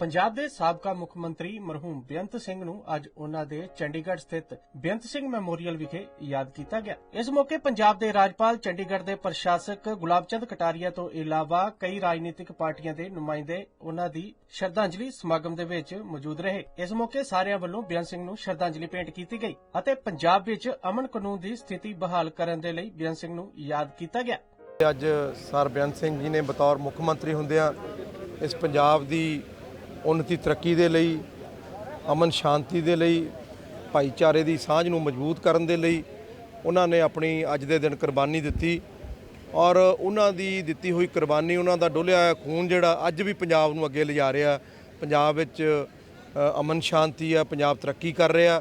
ਪੰਜਾਬ ਦੇ ਸਾਬਕਾ ਮੁੱਖ ਮੰਤਰੀ ਮਰਹੂਮ ਬੇਅੰਤ ਸਿੰਘ ਨੂੰ ਅੱਜ ਉਹਨਾਂ ਦੇ ਚੰਡੀਗੜ੍ਹ ਸਥਿਤ ਬੇਅੰਤ ਸਿੰਘ ਮੈਮੋਰੀਅਲ ਵਿਖੇ ਯਾਦ ਕੀਤਾ ਗਿਆ। ਇਸ ਮੌਕੇ ਪੰਜਾਬ ਦੇ ਰਾਜਪਾਲ ਚੰਡੀਗੜ੍ਹ ਦੇ ਪ੍ਰਸ਼ਾਸਕ ਗੁਲਾਬਚੰਦ ਕਟਾਰੀਆ ਤੋਂ ਇਲਾਵਾ ਕਈ ਰਾਜਨੀਤਿਕ ਪਾਰਟੀਆਂ ਦੇ ਨੁਮਾਇੰਦੇ ਉਹਨਾਂ ਦੀ ਸ਼ਰਧਾਂਜਲੀ ਸਮਾਗਮ ਦੇ ਵਿੱਚ ਮੌਜੂਦ ਰਹੇ। ਇਸ ਮੌਕੇ ਸਾਰਿਆਂ ਵੱਲੋਂ ਬੇਅੰਤ ਸਿੰਘ ਨੂੰ ਸ਼ਰਧਾਂਜਲੀ ਭੇਂਟ ਕੀਤੀ ਗਈ ਅਤੇ ਪੰਜਾਬ ਵਿੱਚ ਅਮਨ ਕਾਨੂੰਨ ਦੀ ਸਥਿਤੀ ਬਹਾਲ ਕਰਨ ਦੇ ਲਈ ਬੇਅੰਤ ਸਿੰਘ ਨੂੰ ਯਾਦ ਕੀਤਾ ਗਿਆ। ਅੱਜ ਸਰ ਬੇਅੰਤ ਸਿੰਘ ਜੀ ਨੇ ਬਤੌਰ ਮੁੱਖ ਮੰਤਰੀ ਹੁੰਦਿਆਂ ਇਸ ਪੰਜਾਬ ਦੀ ਉન્નਤੀ ਤਰੱਕੀ ਦੇ ਲਈ, ਅਮਨ ਸ਼ਾਂਤੀ ਦੇ ਲਈ, ਭਾਈਚਾਰੇ ਦੀ ਸਾਂਝ ਨੂੰ ਮਜ਼ਬੂਤ ਕਰਨ ਦੇ ਲਈ ਉਹਨਾਂ ਨੇ ਆਪਣੀ ਅੱਜ ਦੇ ਦਿਨ ਕੁਰਬਾਨੀ ਦਿੱਤੀ ਔਰ ਉਹਨਾਂ ਦੀ ਦਿੱਤੀ ਹੋਈ ਕੁਰਬਾਨੀ, ਉਹਨਾਂ ਦਾ ਡੋਲਿਆ ਹੋਇਆ ਖੂਨ ਜਿਹੜਾ ਅੱਜ ਵੀ ਪੰਜਾਬ ਨੂੰ ਅੱਗੇ ਲਿਜਾ ਰਿਹਾ। ਪੰਜਾਬ ਵਿੱਚ ਅਮਨ ਸ਼ਾਂਤੀ ਆ ਪੰਜਾਬ ਤਰੱਕੀ ਕਰ ਰਿਹਾ।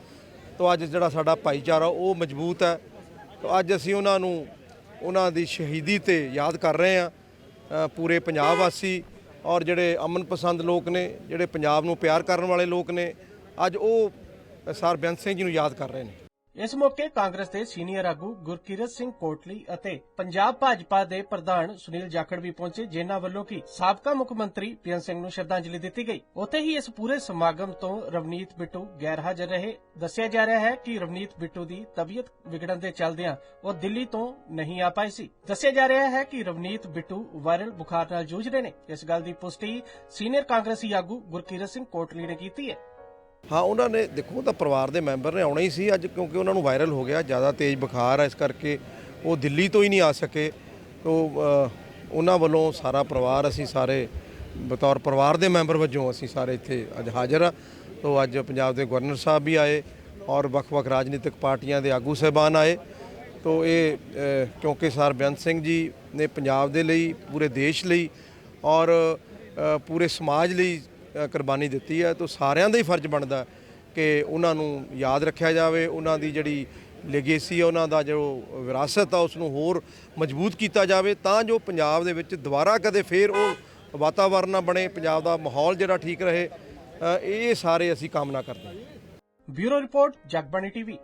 ਤੋਂ ਅੱਜ ਜਿਹੜਾ ਸਾਡਾ ਭਾਈਚਾਰਾ, ਉਹ ਮਜ਼ਬੂਤ ਹੈ। ਤਾਂ ਅੱਜ ਅਸੀਂ ਉਹਨਾਂ ਨੂੰ, ਉਹਨਾਂ ਦੀ ਸ਼ਹੀਦੀ ਤੇ ਯਾਦ ਕਰ ਰਹੇ ਹਾਂ। ਪੂਰੇ ਪੰਜਾਬ ਵਾਸੀ ਔਰ ਜਿਹੜੇ ਅਮਨ ਪਸੰਦ ਲੋਕ ਨੇ, ਜਿਹੜੇ ਪੰਜਾਬ ਨੂੰ ਪਿਆਰ ਕਰਨ ਵਾਲੇ ਲੋਕ ਨੇ, ਅੱਜ ਉਹ ਸਰ ਬੇਅੰਤ ਸਿੰਘ ਜੀ ਨੂੰ ਯਾਦ ਕਰ ਰਹੇ ਨੇ। ਇਸ ਮੌਕੇ ਕਾਂਗਰਸ ਦੇ ਸੀਨੀਅਰ ਆਗੂ ਗੁਰਕੀਰਤ ਸਿੰਘ ਕੋਟਲੀ ਅਤੇ ਪੰਜਾਬ ਭਾਜਪਾ ਦੇ ਪ੍ਰਧਾਨ ਸੁਨੀਲ ਜਾਖੜ ਵੀ ਪਹੁੰਚੇ, ਜਿਨ੍ਹਾਂ ਵੱਲੋਂ ਕਿ ਸਾਬਕਾ ਮੁੱਖ ਮੰਤਰੀ ਬੇਅੰਤ ਸਿੰਘ ਨੂੰ ਸ਼ਰਧਾਂਜਲੀ ਦਿੱਤੀ ਗਈ। ਉੱਥੇ ਹੀ ਇਸ ਪੂਰੇ ਸਮਾਗਮ ਤੋਂ ਰਵਨੀਤ ਬਿੱਟੂ ਗੈਰ ਹਾਜ਼ਰ ਰਹੇ। ਦੱਸਿਆ ਜਾ ਰਿਹਾ ਹੈ ਕਿ ਰਵਨੀਤ ਬਿੱਟੂ ਦੀ ਤਬੀਅਤ ਵਿਗੜਨ ਦੇ ਚੱਲਦਿਆਂ ਉਹ ਦਿੱਲੀ ਤੋਂ ਨਹੀਂ ਆ ਪਾਏ ਸੀ। ਦੱਸਿਆ ਜਾ ਰਿਹਾ ਹੈ ਕਿ ਰਵਨੀਤ ਬਿੱਟੂ ਵਾਇਰਲ ਬੁਖਾਰ ਨਾਲ ਜੂਝ ਰਹੇ ਨੇ। ਇਸ ਗੱਲ ਦੀ ਪੁਸ਼ਟੀ ਸੀਨੀਅਰ ਕਾਂਗਰਸੀ ਆਗੂ ਗੁਰਕੀਰਤ ਸਿੰਘ ਕੋਟਲੀ ਨੇ ਕੀਤੀ ਹੈ। ਹਾਂ, ਉਹਨਾਂ ਨੇ, ਦੇਖੋ ਤਾਂ ਪਰਿਵਾਰ ਦੇ ਮੈਂਬਰ ਨੇ, ਆਉਣਾ ਹੀ ਸੀ ਅੱਜ ਕਿਉਂਕਿ ਉਹਨਾਂ ਨੂੰ ਵਾਇਰਲ ਹੋ ਗਿਆ, ਜ਼ਿਆਦਾ ਤੇਜ਼ ਬੁਖਾਰ ਹੈ ਇਸ ਕਰਕੇ ਉਹ ਦਿੱਲੀ ਤੋਂ ਹੀ ਨਹੀਂ ਆ ਸਕੇ। ਤੋ ਉਹਨਾਂ ਵੱਲੋਂ ਸਾਰਾ ਪਰਿਵਾਰ, ਅਸੀਂ ਸਾਰੇ, ਬਤੌਰ ਪਰਿਵਾਰ ਦੇ ਮੈਂਬਰ ਵਜੋਂ ਅਸੀਂ ਸਾਰੇ ਇੱਥੇ ਅੱਜ ਹਾਜ਼ਰ ਆ। ਤੋ, ਅੱਜ ਪੰਜਾਬ ਦੇ ਗਵਰਨਰ ਸਾਹਿਬ ਵੀ ਆਏ ਔਰ ਵੱਖ-ਵੱਖ ਰਾਜਨੀਤਿਕ ਪਾਰਟੀਆਂ ਦੇ ਆਗੂ ਸਹਿਬਾਨ ਆਏ। ਤੋ, ਇਹ ਕਿਉਂਕਿ ਸਰ ਬੇਅੰਤ ਸਿੰਘ ਜੀ ਨੇ ਪੰਜਾਬ ਦੇ ਲਈ, ਪੂਰੇ ਦੇਸ਼ ਲਈ ਔਰ ਪੂਰੇ ਸਮਾਜ ਲਈ ਕੁਰਬਾਨੀ ਦਿੱਤੀ ਹੈ, ਤਾਂ ਸਾਰਿਆਂ ਦਾ ਹੀ ਫਰਜ਼ ਬਣਦਾ ਕਿ ਉਹਨਾਂ ਨੂੰ ਯਾਦ ਰੱਖਿਆ ਜਾਵੇ, ਉਹਨਾਂ ਦੀ ਜਿਹੜੀ ਲੈਗੇਸੀ ਹੈ ਉਹਨਾਂ ਦਾ ਜੋ ਵਿਰਾਸਤ ਆ ਉਸ ਨੂੰ ਹੋਰ ਮਜ਼ਬੂਤ ਕੀਤਾ ਜਾਵੇ, ਤਾਂ ਜੋ ਪੰਜਾਬ ਦੇ ਵਿੱਚ ਦੁਬਾਰਾ ਕਦੇ ਫੇਰ ਉਹ ਵਾਤਾਵਰਨ ਨਾ ਬਣੇ, ਪੰਜਾਬ ਦਾ ਮਾਹੌਲ ਜਿਹੜਾ ਠੀਕ ਰਹੇ। ਇਹ ਸਾਰੇ ਅਸੀਂ ਕਾਮਨਾ ਕਰਦੇ ਹਾਂ। Bureau report, Jagbani TV.